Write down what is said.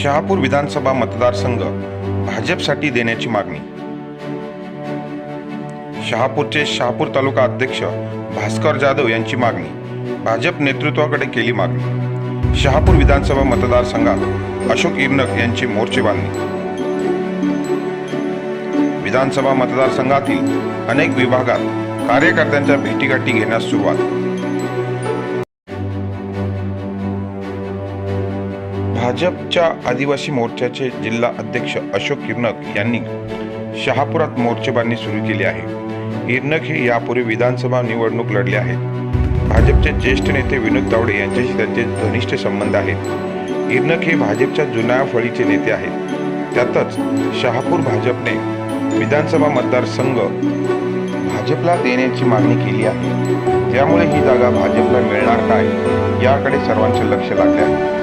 शहापूर विधानसभा मतदारसंघ भाजपसाठी देण्याची मागणी. शहापूरचे शहापूर तालुका अध्यक्ष भास्कर जाधव यांची मागणी. भाजप नेतृत्वाकडे केली मागणी. शहापूर विधानसभा मतदारसंघात अशोक इरनक यांची मोर्चेबांधणी विधानसभा मतदारसंघातील अनेक विभागात कार्यकर्त्यांच्या भेटीगाठी घेण्यास सुरुवात. भाजपच्या आदिवासी मोर्चाचे जिल्हा अध्यक्ष अशोक किरणक यांनी शहापुरात मोर्चेबांधणी सुरू केली आहे. इर्नक हे यापूर्वी विधानसभा निवडणूक लढले आहेत. भाजपचे ज्येष्ठ नेते विनोद तावडे यांच्याशी त्यांचे घनिष्ठ संबंध आहेत. इर्नक हे भाजपच्या जुन्या फळीचे नेते आहेत. त्यातच शहापूर भाजपने विधानसभा मतदारसंघ भाजपला देण्याची मागणी केली आहे. त्यामुळे ही जागा भाजपला मिळणार काय याकडे सर्वांचे लक्ष लागले आहे.